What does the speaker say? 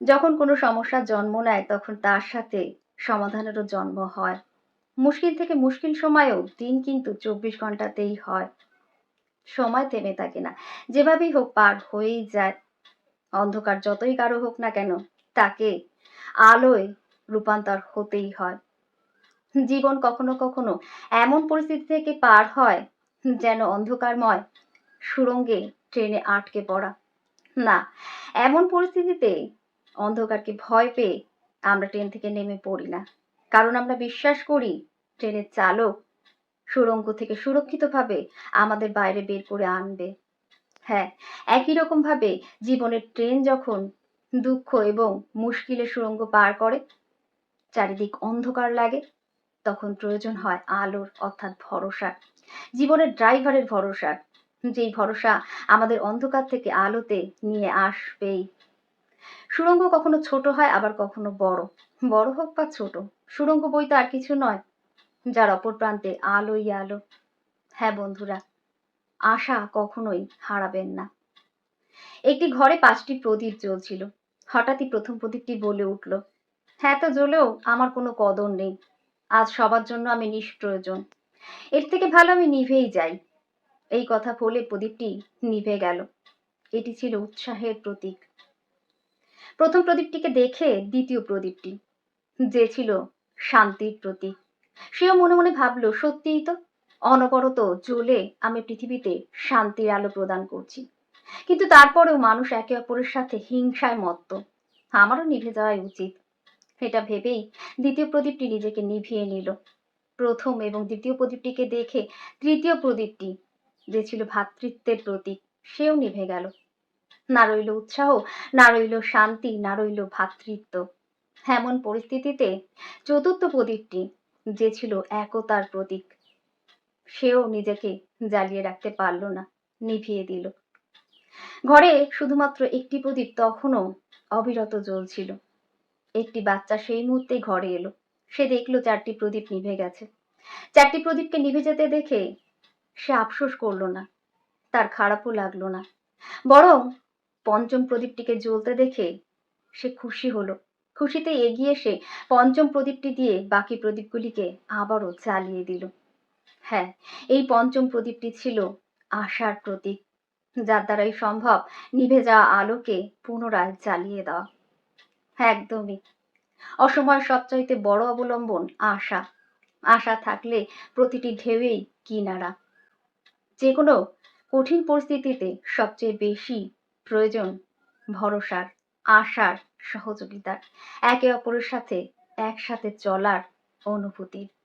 যখন কোনো সমস্যার জন্ম নেয়, তখন তার সাথে সমাধানেরও জন্ম হয়। মুশকিল থেকে মুশকিল সময়েও দিন কিন্তু চব্বিশ ঘন্টাতেই হয়। সময় থেমে থাকে না। যেভাবেই হোক পার হয়েই যায়। অন্ধকার যতই কারও হোক না কেন, তাকে আলোয় রূপান্তর হতেই হয়। জীবন কখনো কখনো এমন পরিস্থিতি থেকে পার হয়, যেন অন্ধকারময় সুরঙ্গে ট্রেনে আটকে পড়া। না, এমন পরিস্থিতিতে অন্ধকারকে ভয় পেয়ে আমরা ট্রেন থেকে নেমে পড়ি না। কারণ আমরা বিশ্বাস করি, ট্রেনের চালক সুরঙ্গ থেকে সুরক্ষিতভাবে আমাদের বাইরে বের করে আনবে। হ্যাঁ একই রকম ভাবে জীবনের ট্রেন যখন দুঃখ এবং মুশকিলের সুরঙ্গ পার করে, চারিদিক অন্ধকার লাগে, তখন প্রয়োজন হয় আলোর, অর্থাৎ ভরসা। জীবনের ড্রাইভারের ভরসা, যেই ভরসা আমাদের অন্ধকার থেকে আলোতে নিয়ে আসবেই। সুড়ঙ্গ কখনো ছোট হয়, আবার কখনো বড়। বড় হোক বা ছোট, সুড়ঙ্গ বই তো আর কিছু নয়, যার অপর প্রান্তে আলোই আলো। হ্যাঁ বন্ধুরা, আশা কখনোই হারাবেন না। একটি ঘরে পাঁচটি প্রদীপ জ্বলছিল, হঠাৎই প্রথম প্রদীপটি বলে উঠল। হ্যাঁ তো জ্বলেও আমার কোনো কদর নেই, আজ সবার জন্য আমি নিষ্প্রয়োজন। এর থেকে ভালো আমি নিভেই যাই। এই কথা বলে প্রদীপটি নিভে গেল। এটি ছিল উৎসাহের প্রতীক। প্রথম প্রদীপটিকে দেখে দ্বিতীয় প্রদীপটি। যে ছিল শান্তির প্রতীক। সেও মনে মনে ভাবলো, সত্যিই তো, অনবরত জ্বলে আমি পৃথিবীতে শান্তির আলো প্রদান করছি। কিন্তু তারপরেও মানুষ একে অপরের সাথে হিংসায় মত্ত। আমারও নিভে যাওয়াই উচিত। এটা ভেবেই দ্বিতীয় প্রদীপটি নিজেকে নিভিয়ে নিল। প্রথম এবং দ্বিতীয় প্রদীপটিকে দেখে তৃতীয় প্রদীপটি, যে ছিল ভ্রাতৃত্বের প্রতীক, সেও নিভে গেল। না রইল উৎসাহ, না রইল শান্তি, না রইল ভ্রাতৃত্ব এমন পরিস্থিতিতে চতুর্থ প্রদীপটি যে ছিল একতার প্রতীক, সেও নিজেকে জ্বালিয়ে রাখতে পারল না, নিভিয়ে দিল। ঘরে শুধুমাত্র একটি প্রদীপ তখনও অবিরত জ্বলছিল। একটি বাচ্চা সেই মুহূর্তে ঘরে এলো। সে দেখল চারটি প্রদীপ নিভে গেছে। চারটি প্রদীপকে নিভে যেতে দেখে সে আফসোস করল না, তার খারাপও লাগল না। বরং পঞ্চম প্রদীপটিকে জ্বলতে দেখে সে খুশি হলো। খুশিতে এগিয়ে এসে পঞ্চম প্রদীপটি দিয়ে বাকি প্রদীপগুলিকে আবারও জ্বালিয়ে দিল। হ্যাঁ এই পঞ্চম প্রদীপটি ছিল আশার প্রতীক, যার দ্বারাই সম্ভব নিভে যাওয়া আলোকে পুনরায় জ্বালিয়ে দেওয়া। একদমই। অসময়ের সবচাইতে বড় অবলম্বন আশা। আশা থাকলে প্রতিটি ঢেউয়েই কিনারা। যে কোনো কঠিন পরিস্থিতিতে সবচেয়ে বেশি প্রয়োজন ভরসার আশার সহযোগিতার। একে অপরের সাথে একসাথে চলার অনুভূতির।